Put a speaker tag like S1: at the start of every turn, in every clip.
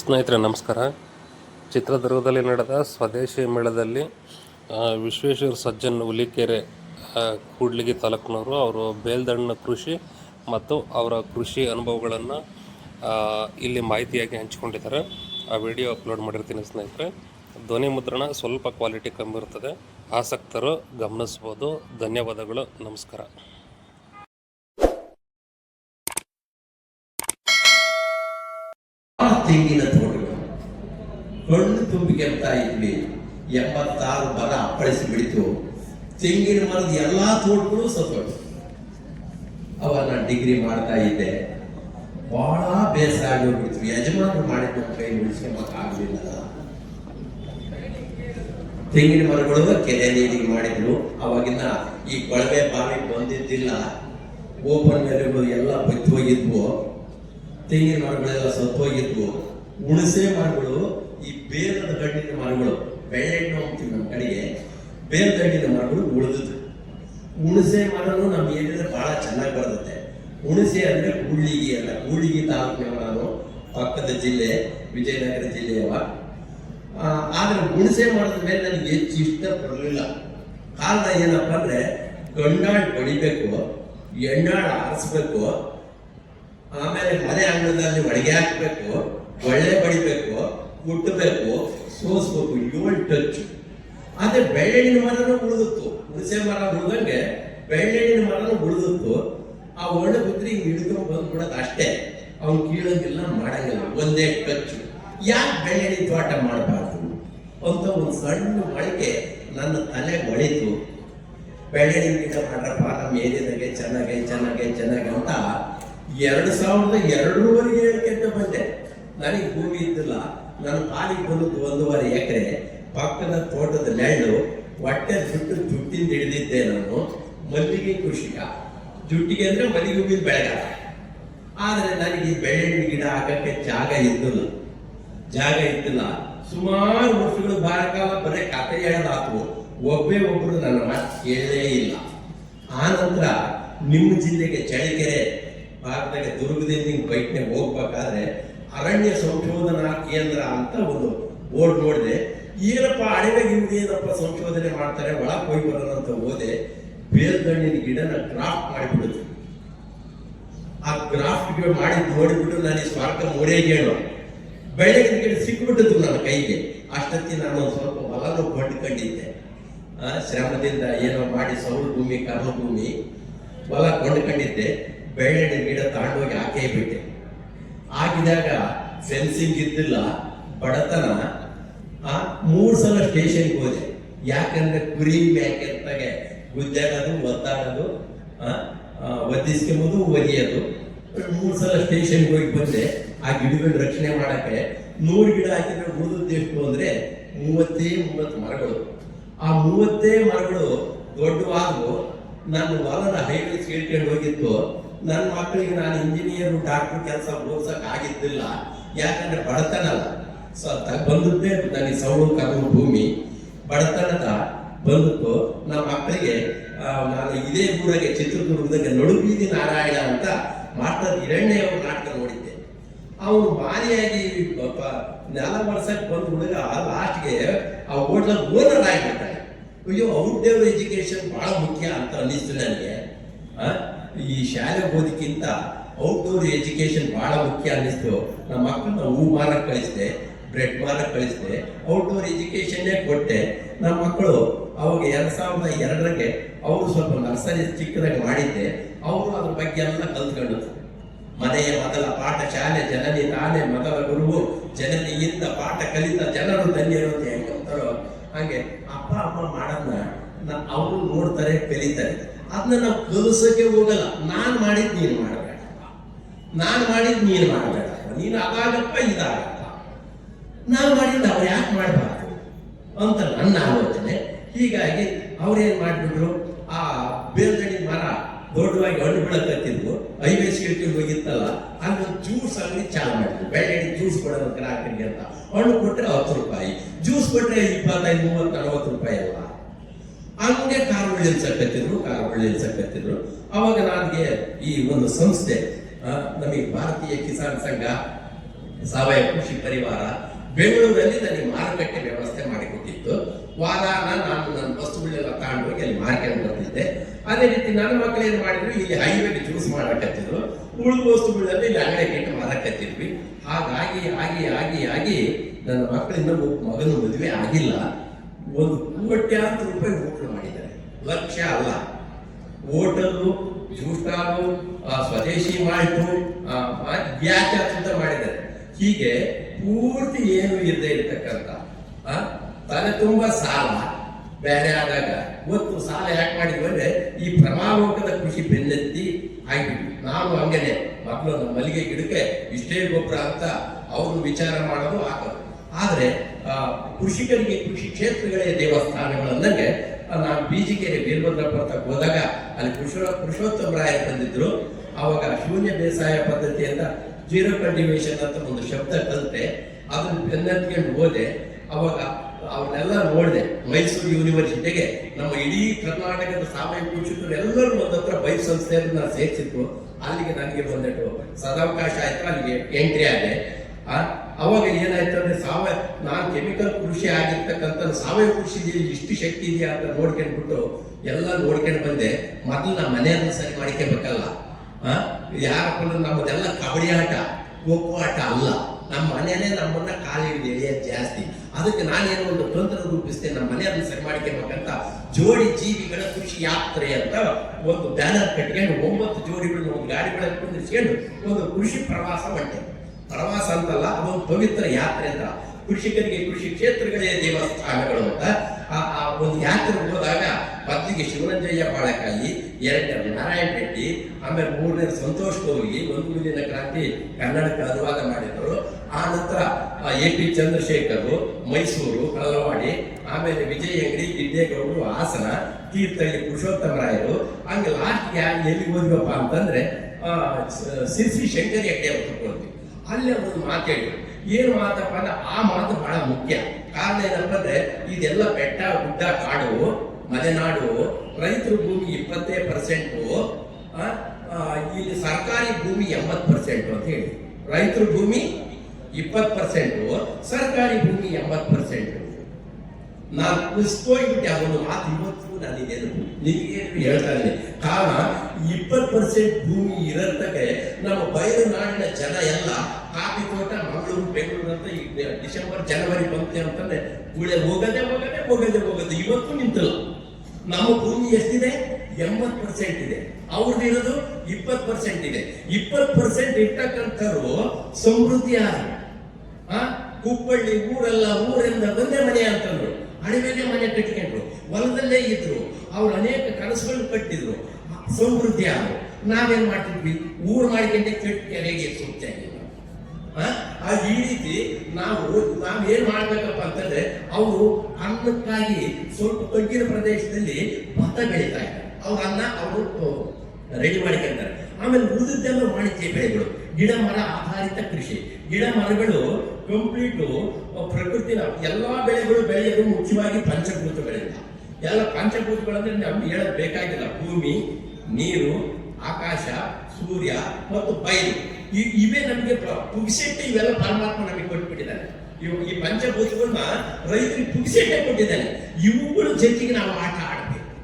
S1: ಸ್ನೇಹಿತರೆ, ನಮಸ್ಕಾರ. ಚಿತ್ರದುರ್ಗದಲ್ಲಿ ನಡೆದ ಸ್ವದೇಶಿ ಮೇಳದಲ್ಲಿ ವಿಶ್ವೇಶ್ವರ ಸಜ್ಜನ್ ಹುಲಿಕೆರೆ ಕೂಡ್ಲಿಗಿ ತಾಲೂಕಿನವರು ಅವರು ಬೇಲ್ದಣ್ಣ ಕೃಷಿ ಮತ್ತು ಅವರ ಕೃಷಿ ಅನುಭವಗಳನ್ನು ಇಲ್ಲಿ ಮಾಹಿತಿಯಾಗಿ ಹಂಚಿಕೊಂಡಿದ್ದಾರೆ. ಆ ವಿಡಿಯೋ ಅಪ್ಲೋಡ್ ಮಾಡಿರ್ತೀನಿ ಸ್ನೇಹಿತರೆ. ಧ್ವನಿ ಮುದ್ರಣ ಸ್ವಲ್ಪ ಕ್ವಾಲಿಟಿ ಕಮ್ಮಿ ಇರ್ತದೆ. ಆಸಕ್ತರು ಗಮನಿಸ್ಬೋದು. ಧನ್ಯವಾದಗಳು. ನಮಸ್ಕಾರ.
S2: ತೆಂಗಿನ ತೋಟಗಳು ಕಣ್ಣು ತುಂಬಿಕೆಂತ ಇದ್ವಿ ಎಂಬತ್ತಾರು ಬರ ಅಪ್ಪಳಿಸಿ ಬಿಡಿತು. ತೆಂಗಿನ ಮರದ ಎಲ್ಲಾ ತೋಟಗಳು ಸ್ವಲ್ಪ ಅವನ್ನ ಡಿಗ್ರಿ ಮಾಡ್ತಾ ಇದ್ದೆ. ಬಹಳ ಬೇಸರ ಹೋಗ್ಬಿಡ್ತು ಯಜಮಾನರು ಮಾಡಿದ ಕೈ ಉಳಿಸ್ಕೊಂಬಕ್ ಆಗ್ಲಿಲ್ಲ ತೆಂಗಿನ ಮರಗಳು ಕೆರೆ ನೀರಿಗೆ ಮಾಡಿದ್ರು. ಅವಾಗಿನ ಈ ಕೊಳವೆ ಬಾವಿ ಬಂದಿದ್ದಿಲ್ಲ. ಓಪನ್ ಎಲ್ಲ ಬತ್ತಿ ಹೋಗಿದ್ವು ತೆಂಗಿನ ಮರಗಳೆಲ್ಲ ಸತ್ತೋಗಿದ್ವು ಹುಣಸೆ ಮರಗಳು, ಈ ಬೇರದ ಹಣ್ಣಿನ ಮರಗಳು ಬೆಳ್ಳೆಣ್ಣು ಅಂತೀವಿ ನಮ್ಮ ಕಡೆಗೆ ಬೇಲದ ಹಣ್ಣಿನ ಮರಗಳು ಉಳಿದದ್ದು ಹುಣಸೆ ಮರನು ನಮ್ಗೆ ಏನಿದ್ರೆ ಬಹಳ ಚೆನ್ನಾಗಿ ಬರ್ತದೆ. ಹುಣಸೆ ಅಂದ್ರೆ ಗುಳ್ಳಿಗಿ ಅಲ್ಲ, ಗುಳ್ಳಿಗಿ ತಾಲೂಕಿನ ನಾನು ಪಕ್ಕದ ಜಿಲ್ಲೆ, ವಿಜಯನಗರ ಜಿಲ್ಲೆಯವ ಆದ್ರೆ ಹುಣಸೆ ಮರದ ಮೇಲೆ ನನಗೆ ಹೆಚ್ಚು ಇಷ್ಟ ಬರಲಿಲ್ಲ. ಕಾರಣ ಏನಪ್ಪ ಅಂದ್ರೆ, ಗಂಡಾಳ್ ಬಡಿಬೇಕು, ಎಣ್ಣಾಳ್ ಆರಿಸ್ಬೇಕು ಆಮೇಲೆ ಮನೆ ಅಂಗಳದಲ್ಲಿ ಒಳಗೆ ಹಾಕ್ಬೇಕು, ಒಳ್ಳೆ ಬಡಿಬೇಕು ಮುಟ್ಟಬೇಕು ಸೋಸ್ಬೇಕು, ಏಳು ಟಚ್ ಆದ್ರೆ ಬೆಳ್ಳೆಣ್ಣಿನ ಮರನೂ ಉಳಿದಿತ್ತು. ಹುಣಸೆ ಮರ ಉಳಿದಂಗೆ ಬೆಳ್ಳೆಣ್ಣಿನ ಮರನೂ ಉಳಿದಿತ್ತು. ಆ ಒಳ್ಳೆ ಬಿದ್ದರೆ ಹಿಂಗೆ ಹಿಡ್ಕೊಂಡು ಬಂದ್ಬಿಡೋದು ಅಷ್ಟೇ. ಅವ್ನು ಕೀಳಂಗಿಲ್ಲ ಮಾಡಂಗಿಲ್ಲ. ಒಂದೇ ಟಚ್ಚು. ಯಾಕೆ ಬೆಳ್ಳೆಣ್ಣಿ ತೋಟ ಮಾಡಬಾರ್ದು? ಅಂತ ಒಂದು ಸಣ್ಣ ಬಳಕೆ ನನ್ನ ತಲೆ ಒಳಿತು. ಬೆಳ್ಳೆಣ್ಣೆ ಗಿಡ ಮಾಡ್ರಪ್ಪ ನಮ್ಮ ಏರಿಯಾದಾಗೆ ಚೆನ್ನಾಗೆ ಚೆನ್ನಾಗೆ ಚೆನ್ನಾಗೆ ಅಂತ ಎರಡು ಸಾವಿರದ ಎರಡೂವರೆಗೆ ಹೇಳ್ಕೊಂತ ಬಂದೆ. ನನಗೆ ಭೂಮಿ ಇದ್ದಿಲ್ಲ. ನನ್ನ ಪಾಲಿಗೆ ಬಂದದ್ದು ಒಂದೂವರೆ ಎಕರೆ. ಪಕ್ಕದ ತೋಟದ ನೆಳ್ಳು ಹೊಟ್ಟೆ ಜುಟ್ಟು ಜುಟ್ಟಿಂದ ಹಿಡಿದಿದ್ದೆ ನಾನು. ಮಲ್ಲಿಗೆ ಕೃಷಿಕ. ಜುಟ್ಟಿಗೆ ಅಂದ್ರೆ ಮಲ್ಲಿಗೆ ಹೂವಿನ ಬೆಳೆಗಾರ ಆದ್ರೆ ನನಗೆ ಈ ಬೆಳ್ಳೆಣ್ಣೆ ಗಿಡ ಹಾಕಕ್ಕೆ ಜಾಗ ಇದ್ದಿಲ್ಲ. ಜಾಗ ಇದ್ದಿಲ್ಲ. ಸುಮಾರು ವರ್ಷಗಳು ಬಾರ ಕಾಲ ಬರೀ ಕತೆ ಹೇಳಲಾತು. ಒಬ್ಬೇ ಒಬ್ರು ನನ್ನ ಮಾತು ಕೇಳಲೇ ಇಲ್ಲ. ಆ ನಂತರ ನಿಮ್ಮ ಜಿಲ್ಲೆಗೆ ಚಳಿಕೆರೆ ಭಾರತದಾಗ ದುರ್ಗದಿಂದ ಬೈಕ್ನೆ ಹೋಗ್ಬೇಕಾದ್ರೆ ಅರಣ್ಯ ಸಂಶೋಧನಾ ಕೇಂದ್ರ ಅಂತ ಒಂದು ಓಡ್ ನೋಡಿದೆ. ಏನಪ್ಪ ಅಡವೆಗೆ ಏನಪ್ಪ ಸಂಶೋಧನೆ ಮಾಡ್ತಾರೆ, ಒಳಗೆ ಹೋಗಿ ಬರೋಣ ಅಂತ ಹೋದೆ. ಬೇಲ್ಗಣ್ಣಿನ ಗಿಡನ ಕ್ರಾಫ್ಟ್ ಮಾಡಿಬಿಡುದು. ಆ ಗ್ರಾಫ್ಟ್ ಮಾಡಿ ನೋಡಿಬಿಟ್ಟು ನಾನು ಈ ಸ್ವಾರ್ಥ ಹೇಳು ಬೆಳಗಿನ ಗಿಡ ಸಿಕ್ಬಿಟ್ಟಿದ್ದು ನನ್ನ ಕೈಗೆ. ಅಷ್ಟೊತ್ತಿ ನಾನು ಒಂದು ಸ್ವಲ್ಪ ಹೊಲನು ಕೊಂಡ್ಕೊಂಡಿದ್ದೆ. ಶ್ರಮದಿಂದ ಏನೋ ಮಾಡಿ ಸೌರ ಭೂಮಿ ಕರ್ಮ ಭೂಮಿ ಹೊಲ ಕೊಂಡ್ಕೊಂಡಿದ್ದೆ. ಬೆಳ್ಳೆಣ್ಣೆ ಗಿಡ ತಗೊಂಡೋಗಿ ಹಾಕೇ ಬಿಟ್ಟೆ. ಹಾಕಿದಾಗ ಫೆನ್ಸಿಂಗ್ ಇದ್ದಿಲ್ಲ, ಬಡತನ, ಆ, ಮೂರು ಸಲ ಸ್ಟೇಷನ್ಗೆ ಹೋದೆ. ಯಾಕಂದ್ರೆ ಕುರಿ ಮ್ಯಾಕೆತ್ತಾಗೆ ಗುದ್ದಾಡೋದು, ಒದ್ದಾಡೋದು ಒದ್ದಿಸ್ಕೊಂಬೋದು ಒದಿಯೋದು ಮೂರು ಸಲ ಸ್ಟೇಷನ್ಗೆ ಹೋಗಿ ಬಂದೆ. ಆ ಗಿಡಗಳ ರಕ್ಷಣೆ ಮಾಡಕ್ಕೆ ನೂರು ಗಿಡ ಹಾಕಿದ್ರೆ ಉಳಿದದ್ದು ಎಷ್ಟು ಅಂದ್ರೆ ಮೂವತ್ತೇ ಮೂವತ್ತು ಮರಗಳು. ಆ ಮೂವತ್ತೇ ಮರಗಳು ದೊಡ್ಡವಾದವು ನಾನು ಹೊಲದ ಹೈವೇ ಕೇಳ್ಕೊಂಡು ಹೋಗಿತ್ತು. ನನ್ನ ಮಕ್ಕಳಿಗೆ ನಾನು ಇಂಜಿನಿಯರ್ ಡಾಕ್ಟರ್ ಕೆಲಸ ಓದ್ಸಕ್ ಆಗಿದ್ದಿಲ್ಲ ಯಾಕಂದ್ರೆ ಬಡತನ ಅಲ್ಲ. ಸೊ ಬಂದದ್ದೇ ನನಗೆ ಸೌಳು ಕರ್ಮ ಭೂಮಿ ಬಡತನದ ಬಂದಿತ್ತು ನಮ್ಮ ಮಕ್ಕಳಿಗೆ ನಾನು ಇದೇ ಊರಾಗೆ ಚಿತ್ರದುರ್ಗದಾಗ ನಡುಬೀದಿ ನಾರಾಯಣ ಅಂತ ಮಾಸ್ಟರ್ ಹಿರಣ್ಯ ಅವ್ರ ನಾಟಕ ನೋಡಿದ್ದೆ. ಅವನು ಮಾರಿಯಾಗಿ ನೆಲ ಮರ್ಸಕ್ ಬಂದ ಹುಡುಗ ಲಾಸ್ಟ್ಗೆ ಆ ಹೋಟ್ಲ ಓನರ್ ಅಯ್ಯೋ ಔಟ್ಡೋರ್ ಎಜುಕೇಶನ್ ಬಹಳ ಮುಖ್ಯ ಅಂತ ಅನ್ನಿಸ್ತು ನನಗೆ. ಈ ಶಾಲೆ ಓದಿಕ್ಕಿಂತ ಔಟ್ಡೋರ್ ಎಜುಕೇಶನ್ ಬಹಳ ಮುಖ್ಯ ಅನ್ನಿಸ್ತು. ನಮ್ಮ ಮಕ್ಕಳನ್ನ ಹೂ ಮಾರಕ್ ಕಳಿಸಿದೆ ಬ್ರೆಡ್ ಮಾರಕ್ ಕಳಿಸಿದೆ ಔಟ್ಡೋರ್ ಎಜುಕೇಶನ್ನೇ ಕೊಟ್ಟೆ. ನಮ್ಮ ಮಕ್ಕಳು ಅವಾಗ ಎರಡು ಸಾವಿರದ ಎರಡರಿಗೆ ಅವರು ಸ್ವಲ್ಪ ನರ್ಸರಿ ಚಿಕ್ಕದಾಗಿ ಮಾಡಿದ್ದೆ. ಅವರು ಅದ್ರ ಬಗ್ಗೆ ಎಲ್ಲ ಕಲ್ತ್ಕೊಂಡು ಮನೆಯ ಮೊದಲ ಪಾಠ ಶಾಲೆ, ಜನನಿ ತಾನೇ, ಮೊದಲ ಗುರುವು ಜನನಿಯಿಂದ ಪಾಠ ಕಲಿತ ಜನರು ಧನ್ಯರು ಅಂತ ಹೆಂಗ್ ಅಂತಾರೋ ಹಾಗೆ ಅಪ್ಪ, ಅಮ್ಮ ಮಾಡೋದನ್ನ ಅವರು ನೋಡ್ತಾರೆ, ಕಲಿತಾರೆ. ಅದನ್ನ ನಾವು ಕಲಿಸೋಕೆ ಹೋಗಲ್ಲ. ನಾನ್ ಮಾಡಿದ್ ನೀನು ಮಾಡಬೇಡ ನಾನ್ ಮಾಡಿದ್ ನೀನು ಮಾಡಬೇಡ ನೀನು ಅದಾಗಪ್ಪ, ಇದಾಗಪ್ಪ. ನಾನು ಮಾಡಿದ್ದು ಅವ್ರು ಯಾಕೆ ಮಾಡಬಾರ್ದು ಅಂತ ನನ್ನ ಆಲೋಚನೆ. ಹೀಗಾಗಿ ಅವ್ರೇನ್ ಮಾಡ್ಬಿಟ್ರು, ಆ ಬೇಲ್ಗಡಿ ಮರ ದೊಡ್ಡವಾಗಿ ಹಣ್ಣು ಬಿಡಕತ್ತಿದ್ವು ಐವೇ ಇಟ್ಕೊಂಡು ಹೋಗಿತ್ತಲ್ಲ ಅಲ್ಲೊಂದು ಜ್ಯೂಸ್ ಅಂಗಡಿ ಚಾಲು ಮಾಡಿದ್ರು ಬೆಳಗ್ಗೆ ಜ್ಯೂಸ್ ಕೊಡೋದು ಗ್ರಾಹಕರಿಗೆ ಅಂತ. ಹಣ್ಣು ಕೊಟ್ಟರೆ ಹತ್ತು ರೂಪಾಯಿ. ಜ್ಯೂಸ್ ಕೊಟ್ಟರೆ ಇಪ್ಪತ್ತೈದು, ಮೂವತ್ತು, ನಲವತ್ತು ರೂಪಾಯಿ ಅಲ್ಲ ಹಂಗೆ ಕಾರ್ ಬೆಳೆಸಕತ್ತಿದ್ರು ಕಾರ್ ಬೆಳೆಸಕತ್ತಿದ್ರು ಅವಾಗ ನನಗೆ ಈ ಒಂದು ಸಂಸ್ಥೆ ನಮಗೆ ಭಾರತೀಯ ಕಿಸಾನ್ ಸಂಘ, ಸಾವಯವ ಕೃಷಿ ಪರಿವಾರ, ಬೆಂಗಳೂರಲ್ಲಿ ನನಗೆ ಮಾರುಕಟ್ಟೆ ವ್ಯವಸ್ಥೆ ಮಾಡಿಕೊಟ್ಟಿತ್ತು ವಾರಾನ ನಾನು ನನ್ನ ವಸ್ತುಗಳೆಲ್ಲ ತಗೊಂಡೋಗಿ ಅಲ್ಲಿ ಮಾರ್ಕೆಟ್ ಬರ್ತಿದ್ದೆ ಅದೇ ರೀತಿ ನನ್ನ ಮಕ್ಕಳು ಏನು ಮಾಡಿದ್ರು, ಇಲ್ಲಿ ಹೈವೇಗೆ ಜ್ಯೂಸ್ ಮಾಡಕತ್ತಿದ್ರು. ಉಳಿದ ವಸ್ತುಗಳಲ್ಲಿ ಇಲ್ಲಿ ಅಂಗಡಿ ಕೆಟ್ಟು ಮಾರಕತ್ತಿದ್ವಿ. ಹಾಗಾಗಿ ಆಗಿ ಆಗಿ ಆಗಿ ನನ್ನ ಮಕ್ಕಳಿಂದ ಮಗನ ಮದುವೆ ಆಗಿಲ್ಲ. ಒಂದು ಕೋಟ್ಯಾಂತರ ರೂಪಾಯಿ ಹೋಟ್ಲು ಮಾಡಿದ್ದಾರೆ. ಲಕ್ಷ ಅಲ್ಲ. ಹೋಟೆಲ್ಲು ಜ್ಯೂಸ್ ಸ್ವದೇಶಿ ಮಾಲ್ಟು ಅಂತ ಮಾಡಿದ್ದಾರೆ. ಹೀಗೆ ಪೂರ್ತಿ ಏನು ಇಲ್ಲದೆ ಇರ್ತಕ್ಕಂಥ ತಲೆ ತುಂಬ ಸಾಲ. ಬೇರೆ ಆದಾಗ ಒತ್ತು ಸಾಲ ಯಾಕೆ ಮಾಡಿದ್ವಿ ಈ ಪ್ರಮಾಲೋಕದ ಕೃಷಿ ಬೆನ್ನೆತ್ತಿ ಆಗಿದ್ವಿ. ನಾವು ಹಂಗೇನೆ ಮಕ್ಕಳು ಮಲ್ಲಿಗೆ ಗಿಡಕ್ಕೆ ಇಷ್ಟೇ ಗೊಬ್ಬರ ಅಂತ ಅವರು ವಿಚಾರ ಮಾಡೋದು ಹಾಕೋದು ಆದ್ರೆ ಕೃಷಿಕರಿಗೆ, ಕೃಷಿ ಕ್ಷೇತ್ರಗಳೇ ದೇವಸ್ಥಾನಗಳಂದಂಗೆ ನಾನು ವೀರಭದ್ರಪ್ಪ ಅಂತ ಹೋದಾಗ ಅಲ್ಲಿ ಕೃಷ ರಾಯ ತಂದಿದ್ರು. ಆವಾಗ ಶೂನ್ಯ ಬೇಸಾಯ ಪದ್ಧತಿ ಅಂತ ಜೀರೋ ಕಲ್ಟಿವೇಶನ್ ಅಂತ ಒಂದು ಶಬ್ದ ಕಲಿತೆ. ಅದನ್ನು ಬೆನ್ನತ್ಕೊಂಡು ಹೋದೆ. ಅವಾಗ ಅವನ್ನೆಲ್ಲ ನೋಡಿದೆ. ಮೈಸೂರು ಯೂನಿವರ್ಸಿಟಿಗೆ ನಮ್ಮ ಇಡೀ ಕರ್ನಾಟಕದ ಸಾಮಾನ್ಯ ಕೃಷಿಕರು ಎಲ್ಲರೂ ಒಂದತ್ರ ಬೈಕ್ ಸಂಸ್ಥೆಯನ್ನು ಸೇರಿಸಿದ್ರು. ಅಲ್ಲಿಗೆ ನನಗೆ ಬಂದಿಟ್ಟು ಸದಾವಕಾಶ ಆಯ್ತು. ಅಲ್ಲಿಗೆ ಎಂಟ್ರಿ ಆದೆ. ಅವಾಗ ಏನಾಯ್ತು ಅಂದ್ರೆ ಸಾವಯವ, ನಾನು ಕೆಮಿಕಲ್ ಕೃಷಿ ಆಗಿರ್ತಕ್ಕಂಥ ಸಾವಯವ ಕೃಷಿಯಲ್ಲಿ ಇಷ್ಟು ಶಕ್ತಿ ಇದೆಯಾ ಅಂತ ನೋಡ್ಕೊಂಡ್ಬಿಟ್ಟು ಎಲ್ಲ ನೋಡ್ಕೊಂಡು ಬಂದೆ. ಮೊದಲು ನಮ್ಮ ಮನೆಯನ್ನು ಸರಿ ಮಾಡ್ಕೋಬೇಕಲ್ಲ. ಯಾರಪ್ಪ ನಮ್ಮದೆಲ್ಲ ಕಬಡ್ಡಿ ಆಟ ಖೋಖೋ ಆಟ ಅಲ್ಲ. ನಮ್ಮ ಮನೆಯೇ ನಮ್ಮನ್ನ ಖಾಲಿ ಎಳೆಯೋದು ಜಾಸ್ತಿ. ಅದಕ್ಕೆ ನಾನೇನೋ ಒಂದು ತಂತ್ರ ರೂಪಿಸ್ತೇನೆ ನಮ್ಮ ಮನೆಯನ್ನು ಸರಿ ಮಾಡ್ಕೋಬೇಕಂತ ಜೋಡಿ ಜೀವಿಗಳ ಕೃಷಿ ಯಾತ್ರೆ ಅಂತ ಒಂದು ಬ್ಯಾನರ್ ಕಟ್ಕೊಂಡು ಒಂಬತ್ತು ಜೋಡಿಗಳನ್ನ ಒಂದು ಗಾಡಿಗಳನ್ನು ಕುಂದಿರಿಸ್ಕೊಂಡು ಒಂದು ಕೃಷಿ ಪ್ರವಾಸ ಹೊಂಟೆ. ಪ್ರವಾಸ ಅಂತಲ್ಲ ಅದೊಂದು ಪವಿತ್ರ ಯಾತ್ರೆ ಅಂತ. ಕೃಷಿಕರಿಗೆ ಕೃಷಿ ಕ್ಷೇತ್ರಗಳೇ ದೇವಸ್ಥಾನಗಳು ಅಂತ. ಆ ಒಂದು ಯಾತ್ರೆ ಹೋದಾಗ ಮೊದಲಿಗೆ ಶಿವರಂಜಯ್ಯ ಬಾಳಕಾಯಿ ಎರಡನೇ ನಾರಾಯಣ ರೆಡ್ಡಿ, ಆಮೇಲೆ ಮೂರನೇ ಸಂತೋಷ್ ಕೋವಿ ಒಂದು ದಿನ ಕ್ರಾಂತಿ ಕನ್ನಡಕ್ಕೆ ಅನುವಾದ ಮಾಡಿದರು. ಆ ನಂತರ ಎ ಪಿ ಚಂದ್ರಶೇಖರ್, ಮೈಸೂರು ಕಲ್ಲವಾಡಿ ಆಮೇಲೆ ವಿಜಯ ಅಂಗಡಿ ಗಿಡ್ಡೇಗೌಡರು, ಹಾಸನ, ತೀರ್ಥಹಳ್ಳಿ ಪುರುಷೋತ್ತಮರಾಯರು ಹಂಗೆ ಲಾಸ್ಟ್ಗೆ ಎಲ್ಲಿ ಹೋದ್ವಪ್ಪ ಅಂತಂದ್ರೆ ಸಿರ್ಸಿ ಶಂಕರಿ ಅಡ್ಡಿ ಅವ್ರು ತಗೊಳ್ತೀವಿ ಅಲ್ಲೇ ಒಂದು ಮಾತು ಹೇಳಿದ್ರು. ಏನು ಮಾತಪ್ಪ ಅಂದ್ರೆ ಆ ಮಾತು ಬಹಳ ಮುಖ್ಯ. ಕಾರಣ ಏನಪ್ಪ ಅಂದ್ರೆ ಇದೆಲ್ಲ ಬೆಟ್ಟ, ಗುಡ್ಡ, ಕಾಡು, ಮಲೆನಾಡು, ರೈತರ ಭೂಮಿ ಇಪ್ಪತ್ತೇ ಪರ್ಸೆಂಟು ಇಲ್ಲಿ ಸರ್ಕಾರಿ ಭೂಮಿ ಎಂಬತ್ತು ಪರ್ಸೆಂಟ್ ಅಂತ ಹೇಳಿ ರೈತರ ಭೂಮಿ ಇಪ್ಪತ್ತು ಪರ್ಸೆಂಟು ಸರ್ಕಾರಿ ಭೂಮಿ ಎಂಬತ್ತು ಪರ್ಸೆಂಟು ನಾನು ಉಳಿಸ್ಕೊಂಡ್ಬಿಟ್ಟೆ ಅದೊಂದು ಮಾತು ಇವತ್ತು. ನಾನು ಹೇಳ್ತಾ ಇದ್ದೀನಿ ಕಾರಣ ಇಪ್ಪತ್ತು ಪರ್ಸೆಂಟ್ ಭೂಮಿ ಇರತ್ತಕ್ಕೆ ನಮ್ಮ ಬಯಲು ನಾಡಿನ ಜನ ಎಲ್ಲ ಕಾಫಿ ತೋಟ ಮಂಗಳೂರು, ಬೆಂಗಳೂರು ಅಂತ ಈ ಡಿಸೆಂಬರ್, ಜನವರಿ ಬಂತೆ ಅಂತಂದ್ರೆ ಗುಳೆ ಹೋಗದೆ ಹೋಗದೆ ಹೋಗದೆ ಹೋಗದೆ ಇವತ್ತು ನಿಂತಲ್ಲ. ನಮ್ಮ ಭೂಮಿ ಎಷ್ಟಿದೆ? ಎಂಬತ್ತು ಪರ್ಸೆಂಟ್ ಇದೆ. ಅವ್ರದ್ದು ಇರೋದು ಇಪ್ಪತ್ತು ಪರ್ಸೆಂಟ್ ಇದೆ. ಇಪ್ಪತ್ತು ಪರ್ಸೆಂಟ್ ಇರ್ತಕ್ಕಂಥವ್ರು ಸಮೃದ್ಧಿ ಆ? ಕುಪ್ಪಳ್ಳಿ ಊರೆಲ್ಲ ಊರಿಂದ ಒಂದೇ ಮನೆ ಅಂತಂದ್ರು. ಅಡಿಮೆಗೆ ಮನೆ ಕಟ್ಕೊಂಡ್ರು ಹೊಲದಲ್ಲೇ ಇದ್ರು. ಅವ್ರು ಅನೇಕ ಕನಸುಗಳು ಕಟ್ಟಿದ್ರು ಸಮೃದ್ಧಿ ಆದ್ರು. ನಾವೇನ್ ಮಾಡ್ತಿದ್ವಿ? ಊರು ಮಾಡಿಕೊಂಡೆ ಕೆಟ್ಟ ಕೆರೆಗೆ ಸುತ್ತೆ ಈ ರೀತಿ ನಾವು ನಾವು ಏನ್ ಮಾಡ್ಬೇಕಪ್ಪ ಅಂತಂದ್ರೆ, ಅವರು ಅನ್ನಕ್ಕಾಗಿ ಸ್ವಲ್ಪ ತಗ್ಗಿನ ಪ್ರದೇಶದಲ್ಲಿ ಭತ್ತ ಬೆಳೀತಾ ಇದ್ದಾರೆ ಅವ್ರ ಅನ್ನ ಅವರು ರೆಡಿ ಮಾಡ್ಕೊಂತಾರೆ ಆಮೇಲೆ ಉಳಿದದ್ದೆಲ್ಲ ವಾಣಿಜ್ಯ ಬೆಳೆಗಳು. ಗಿಡ ಮರ ಆಧಾರಿತ ಕೃಷಿ. ಗಿಡ ಮರಗಳು ಕಂಪ್ಲೀಟು ಪ್ರಕೃತಿನ ಎಲ್ಲಾ ಬೆಳೆಗಳು ಬೆಳೆಯೋದು ಮುಖ್ಯವಾಗಿ ಪಂಚಭೂತಗಳಿಂದ ಎಲ್ಲ ಪಂಚಭೂತಗಳಂದ್ರೆ ನಮ್ಗೆ ಹೇಳೋದು ಬೇಕಾಗಿಲ್ಲ. ಭೂಮಿ, ನೀರು, ಆಕಾಶ, ಸೂರ್ಯ ಮತ್ತು ಬಯಲು. ಈ- ಇವೇ ನಮಗೆ ಪುಗಿಸೆಟ್ಟೆ ಇವೆಲ್ಲ ಪರಮಾತ್ಮ ನಮಗೆ ಕೊಟ್ಬಿಟ್ಟಿದ್ದಾನೆ. ಇವು ಈ ಪಂಚಭೂತಗಳನ್ನ ರೈತರಿಗೆ ಪುಗಿಸೆಟ್ಟೆ ಕೊಟ್ಟಿದ್ದಾನೆ. ಇವುಗಳ ಜೊತೆಗೆ ನಾವು ಆಟ ಆಡಬೇಕು.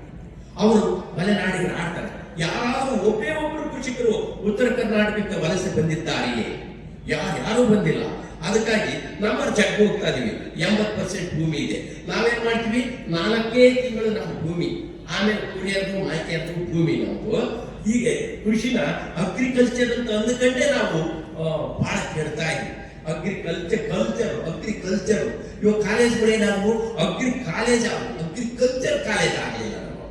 S2: ಅವರು ಮಲೆನಾಡಿಗರು ಆಡ್ತಾರೆ. ಯಾರಾದರೂ ಒಬ್ಬೇ ಒಬ್ಬರು ಕೃಷಿಕರು ಉತ್ತರ ಕರ್ನಾಟಕಕ್ಕೆ ವಲಸೆ ಬಂದಿದ್ದಾರೆಯೇ? ಯಾರು ಯಾರೂ ಬಂದಿಲ್ಲ. ಅದಕ್ಕಾಗಿ ನಮ್ಮ ಜಗ್ ಹೋಗ್ತಾ ಇದೀವಿ. ಎಂಬತ್ತು ಪರ್ಸೆಂಟ್ ಭೂಮಿ ಇದೆ. ನಾವೇನ್ ಮಾಡ್ತೀವಿ? ನಾಲ್ಕೇ ತಿಂಗಳು ನಮ್ಮ ಭೂಮಿ. ಆಮೇಲೆ ಕುಡಿಯೋದು ಮಾಹಿತಿ ಭೂಮಿ ನಾವು ಹೀಗೆ ಕೃಷಿನ ಅಗ್ರಿಕಲ್ಚರ್ ಅಂತ ಅಂದ್ಕೊಂಡೇ ನಾವು ಬಹಳ ಕೆಡ್ತಾ ಅಗ್ರಿಕಲ್ಚರ್ ಕಲ್ಚರ್ ಅಗ್ರಿಕಲ್ಚರ್ ಇವಾಗ ಕಾಲೇಜ್ಗಳೇ ನಾವು ಅಗ್ರಿ ಕಾಲೇಜ್ ಅಗ್ರಿಕಲ್ಚರ್ ಕಾಲೇಜ್ ಆಗಲಿಲ್ಲ ನಾವು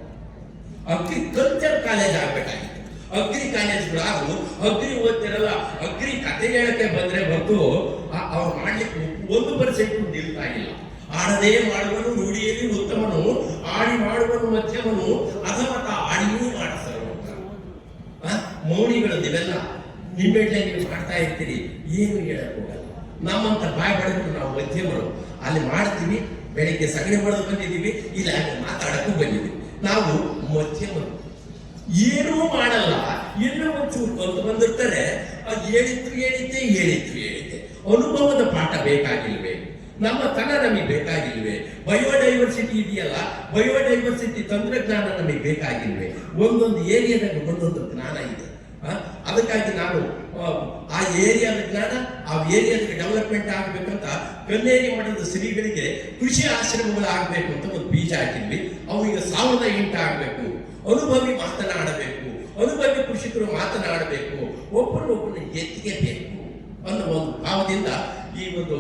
S2: ಅಗ್ರಿಕಲ್ಚರ್ ಕಾಲೇಜ್ ಆಗ್ಬೇಕಾಗಿತ್ತು. ಅಗ್ರಿ ಕಾಲೇಜ್ಗಳು ಆದ್ರೂ ಅಗ್ರಿ ಓದ್ತಿರಲ್ಲ. ಅಗ್ರಿ ಕತೆ ಹೇಳಕ್ಕೆ ಬಂದ್ರೆ ಬಂದು ಅವ್ರು ಮಾಡಲಿಕ್ಕೆ ಒಂದು ಪರ್ಸೆಂಟ್ ನಿಲ್ತಾ ಇಲ್ಲ. ಆಡದೇ ಮಾಡುವನು ನುಡಿಯಲ್ಲಿ ಉತ್ತಮನು, ಆಡಿ ಮಾಡುವನು ಮಧ್ಯಮನು ಅಥವಾ ಆಡಿಯೂ ಮಾಡಿಸಲು ಮೌನಿಗಳು ನೀವೆಲ್ಲ ನಿಮ್ಮೆಡ್ಲೆ ನೀವು ಮಾಡ್ತಾ ಇರ್ತೀರಿ, ಏನು ಹೋಗಲ್ಲ. ನಮ್ಮಂತ ಬಾಯ್ ಬಡಗಳು ನಾವು ಮಧ್ಯಮರು. ಅಲ್ಲಿ ಮಾಡ್ತೀವಿ, ಬೆಳಿಗ್ಗೆ ಸಗಣಿ ಬಡದು ಬಂದಿದ್ದೀವಿ, ಇಲ್ಲ ಮಾತಾಡಕ್ಕೂ ಬಂದಿದ್ದೀವಿ. ನಾವು ಮಧ್ಯಮರು. ಏನೂ ಮಾಡಲ್ಲ. ಎಲ್ಲ ಒಂಚೂರು ಬಂದು ಬಂದಿರ್ತಾರೆ. ಅದು ಹೇಳಿದ್ರು ಹೇಳಿದ್ದೆ ಹೇಳಿದ್ರು ಹೇಳಿದ್ದೆ ಅನುಭವದ ಪಾಠ ಬೇಕಾಗಿಲ್ವೇ? ನಮ್ಮ ತನ ನಮಗೆ ಬೇಕಾಗಿಲ್ವೇ? ಬಯೋಡೈವರ್ಸಿಟಿ ಇದೆಯಲ್ಲ ಬಯೋಡೈವರ್ಸಿಟಿ ತಂತ್ರಜ್ಞಾನ ನಮಗೆ ಬೇಕಾಗಿಲ್ವೇ? ಒಂದೊಂದು ಏರಿಯಾದಲ್ಲಿ ಒಂದೊಂದು ಜ್ಞಾನ ಇದೆ. ಅದಕ್ಕಾಗಿ ನಾನು ಆ, ಏರಿಯಾದ ಜ್ಞಾನ ಆ ಏರಿಯಾದ ಡೆವಲಪ್ಮೆಂಟ್ ಆಗಬೇಕಂತ ಕನ್ನೇರಿ ಮಠದ ಶ್ರೀಗಳಿಗೆ ಕೃಷಿ ಆಶ್ರಮಗಳು ಆಗಬೇಕು ಅಂತ ಒಂದು ಬೀಜ ಹಾಕಿದ್ವಿ. ಅವು ಈಗ ಸಾವಿರದ ಎಂಟು ಆಗಬೇಕು. ಅನುಭವಿ ಮಾತನಾಡಬೇಕು. ಅನುಭವಿ ಕೃಷಿಕರು ಮಾತನಾಡಬೇಕು. ಒಬ್ಬರನ್ನೊಬ್ಬರನ್ನ ಎತ್ತಿಗೆ ಬೇಕು. ಅನ್ನೋ ಒಂದು ಭಾವದಿಂದ ಈ ಒಂದು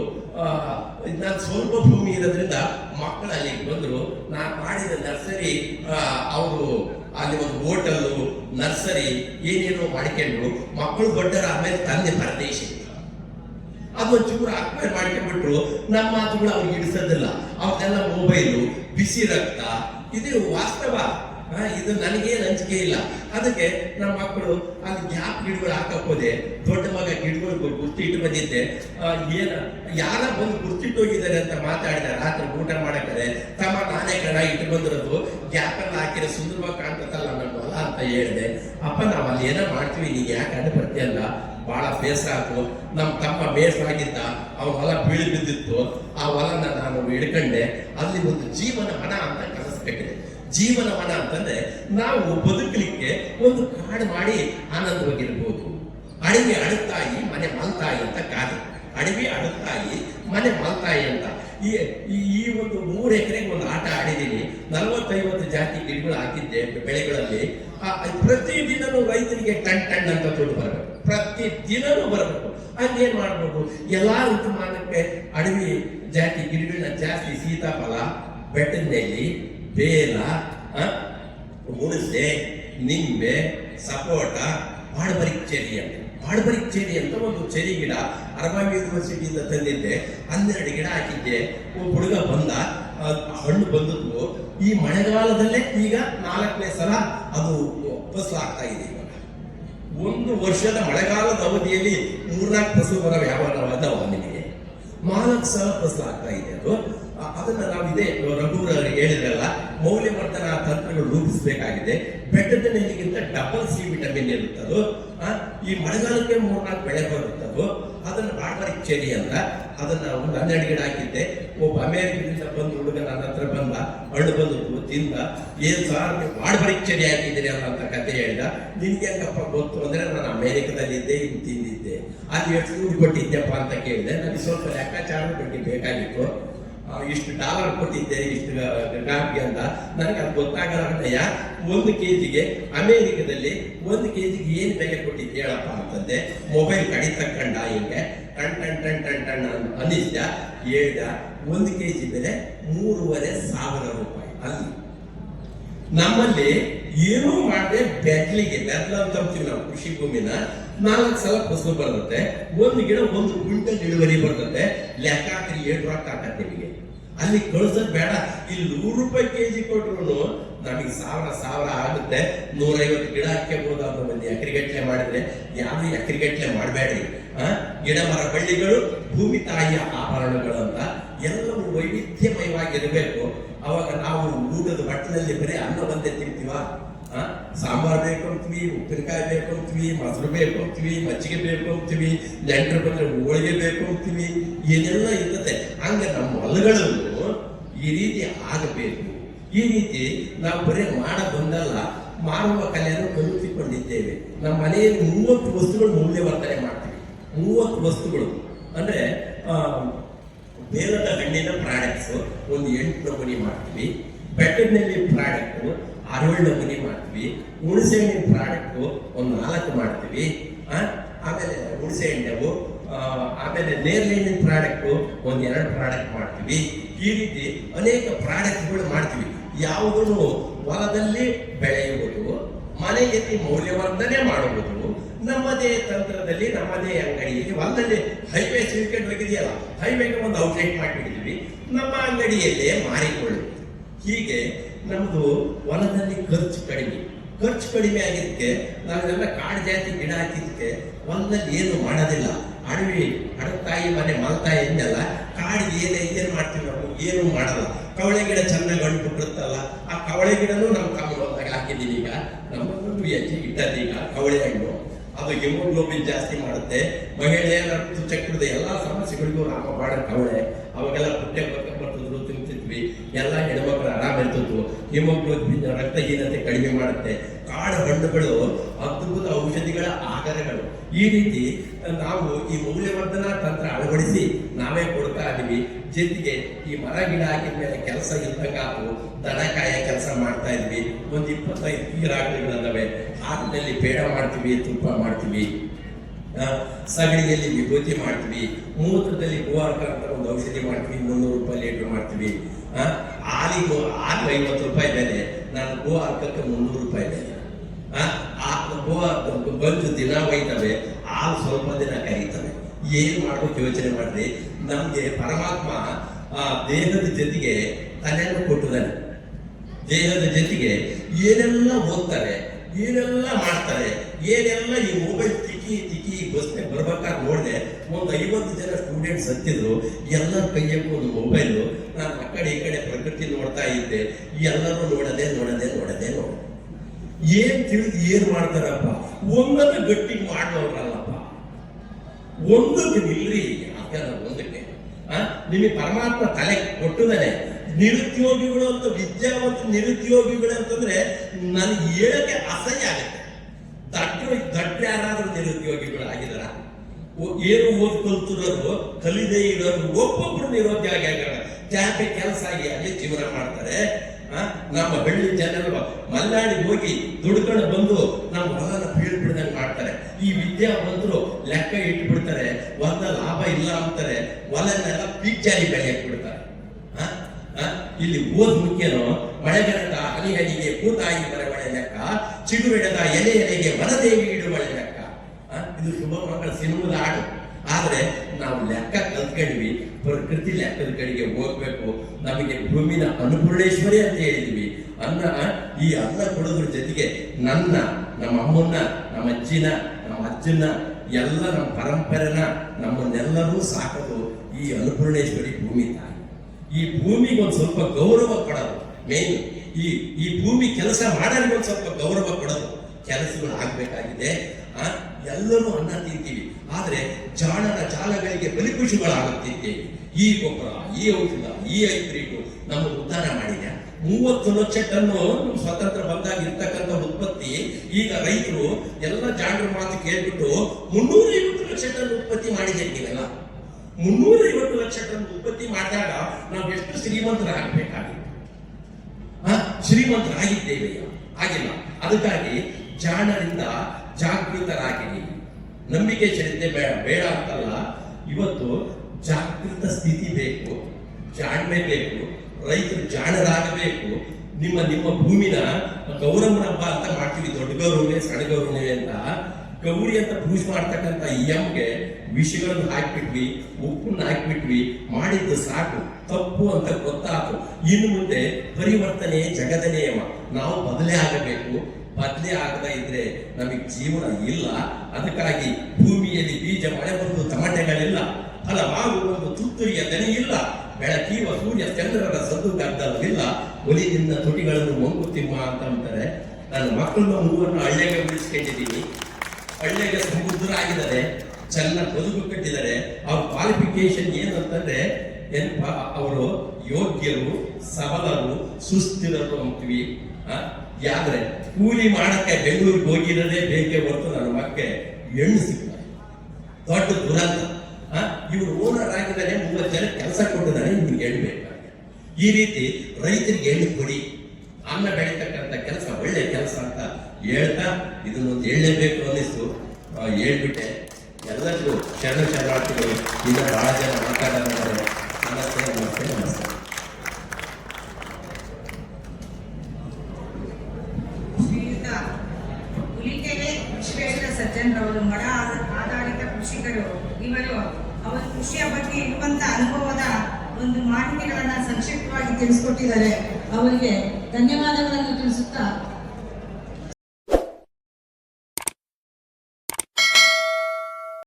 S2: ನಾನು ಸ್ವಲ್ಪ ಭೂಮಿ ಇರೋದ್ರಿಂದ ಮಕ್ಕಳು ಅಲ್ಲಿಗೆ ಬಂದರು ನಾನು ಮಾಡಿದ ನರ್ಸರಿ ಅವರು ಅಲ್ಲಿ ಒಂದು ಹೋಟೆಲ್ಲು, ನರ್ಸರಿ, ಏನೇನೋ ಮಾಡ್ಕೊಂಡು ಮಕ್ಕಳು ದೊಡ್ಡರ ಆಮೇಲೆ ತಂದೆ ಪರದೇಶ. ಅದು ಚೂರು ಮಾಡ್ಕೊಂಡ್ಬಿಟ್ರು, ನಮ್ಮ ಮಾತುಗಳು ಅವ್ರಿಗೆ ಹಿಡಿಸೋದಿಲ್ಲ. ಅವ್ರನ್ನೆಲ್ಲ ಮೊಬೈಲು ಬಿಸಿ ರಕ್ತ, ಇದು ವಾಸ್ತವ. ಇದು ನನಗೇನು ಅಂಜಿಕೆ ಇಲ್ಲ. ಅದಕ್ಕೆ ನಮ್ಮ ಮಕ್ಕಳು ಅಲ್ಲಿ ಗ್ಯಾಪ್ ಗಿಡಗಳು ಹಾಕಕ್ ಹೋದೆ. ದೊಡ್ಡ ಮಗ ಗಿಡಗಳು ಗುರ್ತಿಟ್ಟು ಬಂದಿದ್ದೆ. ಏನ ಯಾರ ಬಂದು ಗುರ್ತಿಟ್ಟು ಹೋಗಿದ್ದಾರೆ ಅಂತ ಮಾತಾಡಿದ ರಾತ್ರಿ ಊಟ ಮಾಡಕ್ಕದೆ ತಮ್ಮ ನಾನೇ ಕಣ ಇಟ್ಟು ಬಂದಿರೋದು. ಗ್ಯಾಪ್ ಹಾಕಿದ್ರೆ ಹಾಕಿರೋ ಸುಂದರವಾಗಿ ಕಾಣ್ತದಲ್ಲ ನನ್ನ ಹೊಲ ಅಂತ ಹೇಳಿದೆ. ಅಪ್ಪ, ನಾವು ಅಲ್ಲಿ ಏನೋ ಮಾಡ್ತೀವಿ, ನೀನು ಯಾಕೆ ಅಡ್ಡ ಬರ್ತೀಯಲ್ಲ ಬಹಳ ಬೇಸರ ಆಯ್ತು ನಮ್ಮ ತಮ್ಮ ಬೇಸರ ಆಗಿದ್ದ ಅವ್ನ ಹೊಲ ಬೀಳಿ ಬಿದ್ದಿತ್ತು ಆ ಹೊಲನ ನಾನು ಹಿಡ್ಕಂಡೆ. ಅಲ್ಲಿ ಒಂದು ಜೀವನ ಹಣ ಅಂತ ಜೀವನ ವನ ಅಂತಂದ್ರೆ ನಾವು ಬದುಕಲಿಕ್ಕೆ ಒಂದು ಕಾಡು ಮಾಡಿ ಆನಂದವಾಗಿರ್ಬೋದು. ಅಡವಿ ಅಡುತ್ತಾಯಿ, ಮನೆ ಮಲ್ತಾಯಿ ಅಂತ ಗಾದೆ ಅಡವಿ ಅಡುತ್ತಾಯಿ, ಮನೆ ಮಲ್ತಾಯಿ ಅಂತ. ಈ, ಈ- ಒಂದು ಮೂರು ಎಕರೆಗೆ ಒಂದು ಆಟ ಆಡಿದ್ದೀನಿ. ನಲವತ್ತೈವತ್ತು ಜಾತಿ ಗಿಡಗಳು ಹಾಕಿದ್ದೆ ಬೆಳೆಗಳಲ್ಲಿ. ಪ್ರತಿ ದಿನನೂ ರೈತರಿಗೆ ಟನ್ ಟನ್ ಅಂತ ದುಡ್ಡು ಬರಬೇಕು. ಪ್ರತಿ ದಿನನೂ ಬರಬೇಕು. ಅದೇನ್ ಮಾಡ್ಬೇಕು? ಎಲ್ಲಾ ಋತುಮಾನಕ್ಕೆ ಅಡವಿ ಜಾತಿ ಗಿಡಗಳನ್ನ ಜಾಸ್ತಿ ಸೀತಾಫಲ, ಬೆಟ್ಟದ ನೆಲ್ಲಿ ಬೇಲ ಹುಣಸೆ ನಿಂಬೆ, ಸಪೋಟ ಬಾಡಬರಿಕ್ ಚೆರಿ ಅಂತ. ಬಾಡಬರಿಕ್ ಚೆರಿ ಅಂತ ಒಂದು ಚೆರಿ ಗಿಡ ಅರಬಾಬಿ ಯೂನಿವರ್ಸಿಟಿಯಿಂದ ತಂದಿದ್ದೆ. ಹನ್ನೆರಡು ಗಿಡ ಹಾಕಿದ್ದೆ. ಒಬ್ಬ ಹುಡುಗ ಬಂದ. ಹಣ್ಣು ಬಂದದ್ದು. ಈ ಮಳೆಗಾಲದಲ್ಲೇ ಈಗ ನಾಲ್ಕನೇ ಸಲ ಅದು ಫಸಲಾಗ್ತಾ ಇದೆ ಇವಾಗ. ಒಂದು ವರ್ಷದ ಮಳೆಗಾಲದ ಅವಧಿಯಲ್ಲಿ ಮೂರ್ನಾಲ್ಕು ಫಸಲು ಬರೋ ಅದಾವ ನಿಮಗೆ. ನಾಲ್ಕು ಸಲ ಫಸಲು ಆಗ್ತಾ ಇದೆ ಅದು. ಅದನ್ನ ನಾವು ಇದೇ ರಘುವರ್ ಹೇಳಿದ್ರಲ್ಲ ಮೌಲ್ಯವರ್ಧನ ತಂತ್ರಗಳು ರೂಪಿಸಬೇಕಾಗಿದೆ. ಬೆಟ್ಟದ ನೆಲ್ಲಿಗಿಂತ ಡಬಲ್ ಸಿ ವಿಟಮಿನ್ ಇರುತ್ತದು ಈ ಮಳೆಗಾಲಕ್ಕೆ ಮೂರ್ನಾಲ್ಕು ಬೆಳೆ ಬರುತ್ತದು. ಅದನ್ನ ಬಾಡಬಾರಿ ಚೆರಿ ಅಂತ ಅದನ್ನ ಒಂದು ಹನ್ನೆರಡು ಗಿಡ ಹಾಕಿದ್ದೆ. ಒಬ್ಬ ಅಮೇರಿಕದಿಂದ ಬಂದು ಹುಡುಗ ನನ್ನ ಹತ್ರ ಬಂದ, ಹಣ್ಣು ಬಂದು ತಿಂದ, ಏನ್ ಸಾರ್ ನೀವು ಬಾಡ್ಬರಿಕ್ ಚೆರಿ ಹಾಕಿದ್ದೀರಿ ಅಂತ ಕತೆ ಹೇಳಿದ. ನಿನ್ಗೆ ಹೆಂಗಪ್ಪ ಗೊತ್ತು ಅಂದ್ರೆ ನಾನು ಅಮೇರಿಕದಲ್ಲಿ ಇದ್ದೆ ಇದು ತಿಂದಿದ್ದೆ. ಅಲ್ಲಿ ಎಷ್ಟು ಕೊಟ್ಟಿದ್ದೆಪ್ಪ ಅಂತ ಕೇಳಿದೆ. ನನಗೆ ಸ್ವಲ್ಪ ಲೆಕ್ಕಾಚಾರದ ಬಗ್ಗೆ ಬೇಕಾಗಿತ್ತು. ಇಷ್ಟು ಡಾಲರ್ ಕೊಟ್ಟಿದ್ದೆ, ಇಷ್ಟು ಗ್ರಾಮ್ಗೆ ಅಂತ. ನನಗೆ ಅದು ಗೊತ್ತಾಗಲ್ಲ ಒಂದು ಕೆ ಜಿಗೆ ಅಮೇರಿಕದಲ್ಲಿ ಒಂದು ಕೆ ಜಿಗೆ ಏನು ಬೆಲೆ ಕೊಟ್ಟಿದ್ದೆ ಹೇಳಪ್ಪ ಅಂತಂದೆ ಮೊಬೈಲ್ ಕಡಿತ ತಕ್ಕಂಡ ಹಿಂಗೆ, ಟನ್ ಟನ್ ಟನ್ ಟನ್ ಅನಿಸ್ದ, ಹೇಳ್ದ, ಒಂದು ಕೆಜಿ ಬೆಲೆ ಮೂರುವರೆ ಸಾವಿರ ರೂಪಾಯಿ. ಅಲ್ಲಿ ನಮ್ಮಲ್ಲಿ ಏನೂ ಮಾಡದೆ ಬೆತ್ತಲಿಗೆ ಬೆದ್ಲ ಅಂತ ಅಂತೀವಿ ನಾವು ಕೃಷಿ ಭೂಮಿನ. ನಾಲ್ಕು ಸಲ ಫಸಲು ಬರ್ತದೆ ಒಂದು ಗಿಡ ಒಂದು ಕ್ವಿಂಟಲ್ ಇಳುವರಿ ಬರ್ತದೆ. ಲೆಕ್ಕ ಹಾಕಿ ಏಳು ರೊಕ್ಕ ಹಾಕತ್ತೆ ನಿಮಗೆ. ಅಲ್ಲಿ ಕಳ್ಸೋದ್ ಬೇಡ. ಇಲ್ಲಿ ನೂರು ರೂಪಾಯಿ ಕೆಜಿ ಕೊಟ್ರು ನಮಗೆ ಸಾವಿರ ಸಾವಿರ ಆಗುತ್ತೆ. ನೂರೈವತ್ತು ಗಿಡ ಹಾಕ್ಯಬಹುದು ಅಂತ ಒಂದು ಎಕರೆಗಟ್ಟಲೆ ಮಾಡಿದ್ರೆ. ಯಾವುದು ಎಕರೆಗಟ್ಟಲೆ ಮಾಡಬೇಡ್ರಿ. ಗಿಡ ಮರ ಬಳ್ಳಿಗಳು ಭೂಮಿ ತಾಯಿಯ ಆಭರಣಗಳು ಅಂತ ಎಲ್ಲವೂ ವೈವಿಧ್ಯಮಯವಾಗಿರಬೇಕು ಅವಾಗ ನಾವು ಊಟದ ಬಟ್ಟಲಲ್ಲಿ ಬರೀ ಅನ್ನ ಒಂದೇ ತಿಂತೀವ? ಸಾಂಬಾರ್ ಬೇಕು ಅಂತೀವಿ ಉಪ್ಪಿನಕಾಯಿ ಬೇಕು ಅಂತೀವಿ ಮೊಸರು ಬೇಕು ಅಂತೀವಿ ಮಜ್ಜಿಗೆ ಬೇಕು ಅಂತೀವಿ ನೆಂಟರು ಬಂದ್ರೆ ಹೋಳಿಗೆ ಬೇಕು ಅಂತೀವಿ ಏನೆಲ್ಲ ಇರ್ತದೆ. ಹಂಗೆ ನಮ್ಮ ಹೊಲಗಳನ್ನು ಈ ರೀತಿ ಆಗಬೇಕು. ಈ ರೀತಿ ನಾವು ಬರೀ ಮಾಡ ಬಂದಲ್ಲ, ಮಾನವ ಕಲೆಯನ್ನು ಕಲಿತುಕೊಂಡಿದ್ದೇವೆ ನಮ್ಮ ಮನೆಯಲ್ಲಿ ಮೂವತ್ತು ವಸ್ತುಗಳು ಮೌಲ್ಯವರ್ತನೆ ಮಾಡ್ತೀವಿ. ಮೂವತ್ತು ವಸ್ತುಗಳು. ಅಂದ್ರೆ ಬೇಲದ ಹಣ್ಣಿನ ಪ್ರಾಡಕ್ಟ್ಸ್ ಒಂದು ಎಂಟು ನಮೂನಿ ಮಾಡ್ತೀವಿ. ಬೆಟ್ಟದಲ್ಲಿ ಪ್ರಾಡಕ್ಟ್ ಆರೇಳು ನಮೂನಿ ಮಾಡ್ತೀವಿ. ಹುಣಸೆ ಹಣ್ಣಿನ ಪ್ರಾಡಕ್ಟ್ ಒಂದು ನಾಲ್ಕು ಮಾಡ್ತೀವಿ. ಆಮೇಲೆ ಹುಣಸೆ ಹಣ್ಣು ಆಮೇಲೆ ನೇರಳೆ ಪ್ರಾಡಕ್ಟು ಒಂದು ಎರಡು ಪ್ರಾಡಕ್ಟ್ ಮಾಡ್ತೀವಿ. ಈ ರೀತಿ ಅನೇಕ ಪ್ರಾಡಕ್ಟ್ಗಳು ಮಾಡ್ತೀವಿ. ಯಾವುದನ್ನು? ಹೊಲದಲ್ಲಿ ಬೆಳೆಯುವುದು ಮನೆಯಲ್ಲಿ ಮೌಲ್ಯವರ್ಧನೆ ಮಾಡುವುದು, ನಮ್ಮದೇ ತಂತ್ರದಲ್ಲಿ, ನಮ್ಮದೇ ಅಂಗಡಿಯಲ್ಲಿ, ಹೊಲದಲ್ಲಿ ಹೈವೇ ಸಿಲ್ಕೆಟ್ ಹೋಗಿದೆಯಲ್ಲ ಹೈವೇಗೆ ಒಂದು ಔಟ್ಲೆಟ್ ಮಾಡಿಬಿಟ್ಟಿದ್ವಿ ನಮ್ಮ ಅಂಗಡಿಯಲ್ಲೇ ಮಾರಿಕೊಳ್ಳಿ ಹೀಗೆ ನಮ್ಮದು ಹೊಲದಲ್ಲಿ ಖರ್ಚು ಕಡಿಮೆ. ಖರ್ಚು ಕಡಿಮೆ ಆಗಿದ್ದಕ್ಕೆ ನಾವೆಲ್ಲ ಕಾಡು ಜಾತಿ ಗಿಡ ಹಾಕಿದ್ದಕ್ಕೆ ಹೊಲದಲ್ಲಿ ಏನು ಮಾಡೋದಿಲ್ಲ. ಅಡವಿ ಅಡತಾಯಿ ಮನೆ ಮಲ್ತಾಯಿ ಎಂದಲ್ಲ ಕಾಡಿಗೆ ಏನೇ ಏನ್ ಮಾಡ್ತೀವಿ ನಾವು ಏನು ಮಾಡಲ್ಲ. ಕವಳೆ ಗಿಡ ಚೆನ್ನಾಗಿ ಬಿಡುತ್ತಲ್ಲ ಆ ಕವಳೆ ಗಿಡನೂ ನಮ್ಮ ಕಮ್ಮದಾಗ ಹಾಕಿದ್ದೀನಿ ಈಗ. ನಮ್ಮ ಹೆಜ್ಜೆ ಇಟ್ಟದ್ದು ಈಗ ಕವಳೆ ಹಣ್ಣು. ಅದು ಹಿಮೋಗ್ಲೋಬಿನ್ ಜಾಸ್ತಿ ಮಾಡುತ್ತೆ. ಮಹಿಳೆಯರ ಚಕ್ರದ ಎಲ್ಲಾ ಸಮಸ್ಯೆಗಳಿಗೂ ರಾಮಬಾಣ ಕವಳೆ. ಅವಾಗೆಲ್ಲ ಪುಟ್ಟೆ ಬರ್ತಿದ್ರು ತಿಂತಿದ್ವಿ ಎಲ್ಲ ಹೆಣ್ಮಕ್ಳು ಆರಾಮ ಇರ್ತಿದ್ವು ಹಿಮೋಗ್ಲೋಬಿನ್ ರಕ್ತಹೀನತೆ ಕಡಿಮೆ ಮಾಡುತ್ತೆ. ಕಾಡು ಹಣ್ಣುಗಳು, ಅದ್ಭುತ ಔಷಧಿಗಳ ಆಗರಗಳು ಈ ರೀತಿ, ನಾವು ಈ ಮೌಲ್ಯವರ್ಧನ ತಂತ್ರ ಅಳವಡಿಸಿ ನಾವೇ ಕೊಡ್ತಾ ಇದೀವಿ. ಜೊತೆಗೆ ಈ ಮರ, ಗಿಡ ಹಾಕಿದ ಮೇಲೆ ಕೆಲಸ ಇದ್ದಂಗಾತು ದನ ಕಾಯ ಕೆಲಸ ಮಾಡ್ತಾ ಇದ್ವಿ. ಒಂದು ಇಪ್ಪತ್ತೈದು ನೀರಾಗಲಿಗಳಲ್ಲವೆ ಹಾಲಿನಲ್ಲಿ ಪೇಡ ಮಾಡ್ತೀವಿ, ತುಪ್ಪ ಮಾಡ್ತೀವಿ. ಸಗಣಿಯಲ್ಲಿ ವಿಭೂತಿ ಮಾಡ್ತೀವಿ. ಮೂತ್ರದಲ್ಲಿ ಗೋವಾರ್ಕ ಅಂತ ಒಂದು ಔಷಧಿ ಮಾಡ್ತೀವಿ. ಮುನ್ನೂರು ರೂಪಾಯಿ ಲೀಟರ್ ಮಾಡ್ತೀವಿ. ಹಾಲಿಗೂ ಹಾಲು ಐವತ್ತು ರೂಪಾಯಿ ಬೆಲೆ. ನಾನು ಗೋ ಅರ್ಕಕ್ಕೆ ಮುನ್ನೂರು ರೂಪಾಯಿ ಬೆಲೆ. ಗೋವಾರ್ಕ ಬಂದು ದಿನ ಒಯ್ತವೆ ಹಾಲು ಸ್ವಲ್ಪ ದಿನ ಕರೀತವೆ. ಏನು ಮಾಡಬೇಕು ಯೋಚನೆ ಮಾಡ್ರಿ. ನಮಗೆ ಪರಮಾತ್ಮ, ಆ, ದೇಹದ ಜೊತೆಗೆ ತಲೆಯನ್ನು ಕೊಟ್ಟಿದ್ದಾನೆ. ದೇಹದ ಜೊತೆಗೆ ಏನೆಲ್ಲ ಓದ್ತಾರೆ, ಏನೆಲ್ಲ ಮಾಡ್ತಾರೆ ಏನೆಲ್ಲ ಈ ಮೊಬೈಲ್ ತಿಕ್ಕಿ ತಿಕ್ಕಿ ಬಸ್ನೆ ಬರ್ಬೇಕಾದ್ರೆ ನೋಡಿದೆ ಒಂದು ಐವತ್ತು ಜನ ಸ್ಟೂಡೆಂಟ್ಸ್ ಹತ್ತಿದ್ರು. ಎಲ್ಲರ ಕೈಯಕ್ಕೂ ಒಂದು ಮೊಬೈಲು ನಾನು ಆ ಕಡೆ ಈ ಕಡೆ ಪ್ರಕೃತಿ ನೋಡ್ತಾ ಇದ್ದೆ. ಎಲ್ಲರೂ ನೋಡದೆ ನೋಡದೆ ನೋಡದೆ ನೋಡ ಏನ್ ತಿಳಿದು ಏನ್ ಮಾಡ್ತಾರಪ್ಪ? ಒಂದನ್ನು ಗಟ್ಟಿ ಮಾಡೋರಲ್ಲಪ್ಪ ಒಂದಕ್ಕೆ ನಿಲ್ರಿ. ಯಾವ್ದಾರ ಒಂದಕ್ಕೆ? ನಿಮಗೆ ಪರಮಾತ್ಮ ತಲೆ ಕೊಟ್ಟಿದ್ದಾನೆ ನಿರುದ್ಯೋಗಿಗಳು ಅಂತ ವಿದ್ಯಾವಂತ ನಿರುದ್ಯೋಗಿಗಳು ಅಂತಂದ್ರೆ ನನಗೆ ಹೇಳಕ್ಕೆ ಅಸಹ್ಯ ಆಗುತ್ತೆ. ದಟ್ಟರು ದಟ್ಟ ಯಾರಾದ್ರೂ ನಿರುದ್ಯೋಗಿಗಳು ಆಗಿದಾರ ಏನು ಓದ್ ಕಲ್ತಿರೋರು ಕಲಿದೇ ಇರೋರು ಒಬ್ಬೊಬ್ರು ನಿರುದ್ಯೋಗಿ ಆಗ್ಯಾರ ಜಾತಿ ಕೆಲಸ ಆಗಿ ಅಲ್ಲಿ ಜೀವನ ಮಾಡ್ತಾರೆ? ನಮ್ಮ ಹಳ್ಳಿ ಜನರು ಮಲ್ನಾಡಿ ಹೋಗಿ ದುಡ್ಕೊಂಡು ಬಂದು ನಮ್ಮ ಹೊಲನ ಬೀಳ್ಬಿಡ್ದಂಗೆ ಮಾಡ್ತಾರೆ. ಈ ವಿದ್ಯಾವಂತರು ಲೆಕ್ಕ ಇಟ್ಬಿಡ್ತಾರೆ. ಒಂದ ಲಾಭ ಇಲ್ಲ ಅಂತಾರೆ. ಹೊಲನೆಲ್ಲ ಪೀಚಾರಿ ಬೆಳೆಯಕ್ ಬಿಡ್ತಾರೆ? ಇಲ್ಲಿ ಓದ್ ಮುಖ್ಯನೋ, ಮಳೆಗಾಲದ ಹನಿ ಹನಿಗೆ ಕೂತಾಯಿ ಲೆಕ್ಕ ಚಿಗುರಿಡದ ಎಲೆ ಎಲೆಗೆ ವನದೇವಿ ಇಡುವಳೆ ಲೆಕ್ಕ ಇದು ಶುಭ ಮಕ್ಕಳ ಸಿನಿಮದ ಹಾಡು. ಆದ್ರೆ ನಾವು ಲೆಕ್ಕ ಕಲ್ತ್ಕೊಂಡ್ವಿ, ಪ್ರಕೃತಿ ಲೆಕ್ಕದ ಕಡೆಗೆ ಹೋಗ್ಬೇಕು. ನಮಗೆ ಭೂಮಿನ ಅನ್ನಪೂರ್ಣೇಶ್ವರಿ ಅಂತ ಹೇಳಿದ್ವಿ. ಅನ್ನ ಈ ಅನ್ನ ಕೊಡೋದ್ರ ಜೊತೆಗೆ ನನ್ನ, ನಮ್ಮ ಅಮ್ಮನ್ನ, ನಮ್ಮ ಅಜ್ಜಿನ, ನಮ್ಮ ಅಜ್ಜನ ಎಲ್ಲ ನಮ್ಮ ಪರಂಪರೆನ ನಮ್ಮನ್ನೆಲ್ಲರೂ ಸಾಕೋದು ಈ ಅನ್ನಪೂರ್ಣೇಶ್ವರಿ ಭೂಮಿ ತಾಯಿ. ಈ ಭೂಮಿಗೆ ಒಂದು ಸ್ವಲ್ಪ ಗೌರವ ಕೊಡೋದು ಮೇನ್ ಈ ಈ ಭೂಮಿ ಕೆಲಸ ಮಾಡೋರಿಗೆ ಒಂದು ಸ್ವಲ್ಪ ಗೌರವ ಕೊಡೋದು. ಕೆಲಸಗಳು ಆಗ್ಬೇಕಾಗಿದೆ. ಆ ಎಲ್ಲರೂ ಅನ್ನ ತಿಂತೀವಿ. ಆದ್ರೆ ಜಾಣರ ಜಾಲಗಳಿಗೆ ಬಲಿಪಶುಗಳಾಗುತ್ತಿದ್ದೇವೆ. ಈ ಗೊಬ್ಬರ, ಈ ಔಷಧ, ಈ ಹೈಬ್ರಿಡ್ ನಮ್ಮ ಉದ್ಧಾರ ಮಾಡಿದೆ. ಮೂವತ್ತು ಲಕ್ಷ ಟನ್ನು ಸ್ವಾತಂತ್ರ್ಯ ಸ್ವತಂತ್ರ ಬಂದಾಗ ಇರ್ತಕ್ಕಂಥ ಉತ್ಪತ್ತಿ, ಈಗ ರೈತರು ಎಲ್ಲ ಜಾಣರ ಮಾತು ಕೇಳ್ಬಿಟ್ಟು ಮುನ್ನೂರ ಐವತ್ತು ಲಕ್ಷ ಟನ್ ಉತ್ಪತ್ತಿ ಮಾಡಿದೆ ಮುನ್ನೂರ ಐವತ್ತು ಲಕ್ಷ ಟನ್ ಉತ್ಪತ್ತಿ ಮಾಡಿದಾಗ ನಾವು ಎಷ್ಟು ಶ್ರೀಮಂತರಾಗಬೇಕಾಗಿತ್ತು? ಶ್ರೀಮಂತರಾಗಿದ್ದೇವೆ ಆಗಿಲ್ಲ ಅದಕ್ಕಾಗಿ ಜಾಣರಿಂದ ಜಾಗೃತರಾಗಿರಿ. ನಂಬಿಕೆ ಚರಿತ್ರೆ ಬೇಡ ಬೇಡ ಅಂತಲ್ಲ. ಇವತ್ತು ಜಾಗೃತ ಸ್ಥಿತಿ ಬೇಕು, ಜಾಣ್ಮೆ ಬೇಕು, ರೈತರು ಜಾಣರಾಗಬೇಕು. ನಿಮ್ಮ ನಿಮ್ಮ ಭೂಮಿನ ಗೌರವನಬ್ಬ ಅಂತ ಮಾಡ್ತೀವಿ ದೊಡ್ಡ ಗೌರವನೇ ಸಣ್ಣ ಗೌರವನೇ ಅಂತ. ಗೌರಿ ಅಂತ ಪೂಜೆ ಮಾಡ್ತಕ್ಕಂಥ ಎಮ್ಗೆ ವಿಷಗಳನ್ನು ಹಾಕ್ಬಿಟ್ವಿ, ಉಪ್ಪನ್ನ ಹಾಕ್ಬಿಟ್ವಿ, ಮಾಡಿದ್ದು ಸಾಕು ತಪ್ಪು ಅಂತ ಗೊತ್ತಾಯ್ತು ಇನ್ನು ಮುಂದೆ ಪರಿವರ್ತನೆ ಜಗದ ನಿಯಮ ನಾವು ಬದಲೇ ಆಗಬೇಕು. ಬದಲೇ ಆಗದ ಇದ್ರೆ ನಮಗೆ ಜೀವನ ಇಲ್ಲ. ಅದಕ್ಕಾಗಿ ಭೂಮಿಯಲ್ಲಿ ಬೀಜ ಮಳೆ ಬಂದು ತಮಟೆಗಳಿಲ್ಲ ಫಲವಾಗುವ ತುತ್ತೂರಿಯ ದನಿ ಇಲ್ಲ. ಬೆಳಕೀವ ಸೂರ್ಯ ಚಂದ್ರರ ಸದ್ದು ಗದ್ದಲವಿಲ್ಲ. ಒಲಿದಿಂದ ತುಟಿಗಳನ್ನು ಮಂಕುತಿಮ್ಮ ಅಂತ ಅಂತಾರೆ. ನನ್ನ ಮಕ್ಕಳನ್ನ ಮೂವರನ್ನ ಹಳ್ಳಿಗೆ ಬಿಡಿಸ್ಕೊಂಡಿದ್ದೀನಿ ಹಳ್ಳಿಗೆ ಸಮೃದ್ಧರಾಗಿದ್ದಾರೆ ಚೆನ್ನಾಗಿ ಬದುಕು ಕಟ್ಟಿದ್ದಾರೆ. ಅವ್ರ ಕ್ವಾಲಿಫಿಕೇಶನ್ ಏನು ಅಂತಂದ್ರೆ, ಏನಪ್ಪ, ಅವರು ಯೋಗ್ಯರು, ಸಬಲರು, ಸುಸ್ಥಿರರು ಅಂತೀವಿ? ಯಾದ್ರೆ ಕೂಲಿ ಮಾಡಕ್ಕೆ ಬೆಂಗಳೂರಿಗೆ ಹೋಗಿರೋದೇ ಬೇಕೇ ಹೊರತು ನನ್ನ ಮಕ್ಕೆ ಹೆಣ್ಣು ಸಿಗ್ತಾರೆ. ದೊಡ್ಡ ದುರಂತ. ಇವರು ಓನರ್ ಆಗಿದ್ದಾರೆ, ಮೂವತ್ತು ಜನ ಕೆಲಸ ಕೊಟ್ಟಿದ್ದಾರೆ, ಇವ್ರಿಗೆ ಹೆಣ್ಣು ಹೇಳ್ಬೇಕಾಗಿದೆ ಈ ರೀತಿ ರೈತರಿಗೆ ಹೆಣ್ಣು ಕೊಡಿ. ಅನ್ನ ಬೆಳೀತಕ್ಕಂಥ ಕೆಲಸ, ಒಳ್ಳೆ ಕೆಲಸ ಅಂತ ಹೇಳ್ತಾ ಇದನ್ನೊಂದು ಹೇಳಲೇಬೇಕು ಅನ್ನಿಸ್ತು. ಹೇಳ್ಬಿಟ್ಟೆ. ಎಲ್ಲರಿಗೂ ಶರಣ ಶರಣಾರ್ಥಿಗಳು, ಈಗ ಬಹಳ ಜನ ಮಾತಾಡೋದಾದ್ರೆ ನಮಸ್ತೆ ನಮಸ್ತೆ ನಮಸ್ತೆ.
S3: ವಿಶ್ವೇಶ್ವರ ಮಡ ಆಧ- ಆಧಾರಿತ ಕೃಷಿಕರು. ಇವರು, ಅವರ ಕೃಷಿಯ ಬಗ್ಗೆ ಇರುವಂತ ಅನುಭವದ ಒಂದು ಮಾಹಿತಿಗಳನ್ನ ಸಂಕ್ಷಿಪ್ತವಾಗಿ ತಿಳಿಸ್ಕೊಟ್ಟಿದ್ದಾರೆ. ಅವರಿಗೆ ಧನ್ಯವಾದಗಳನ್ನು ತಿಳಿಸುತ್ತಾ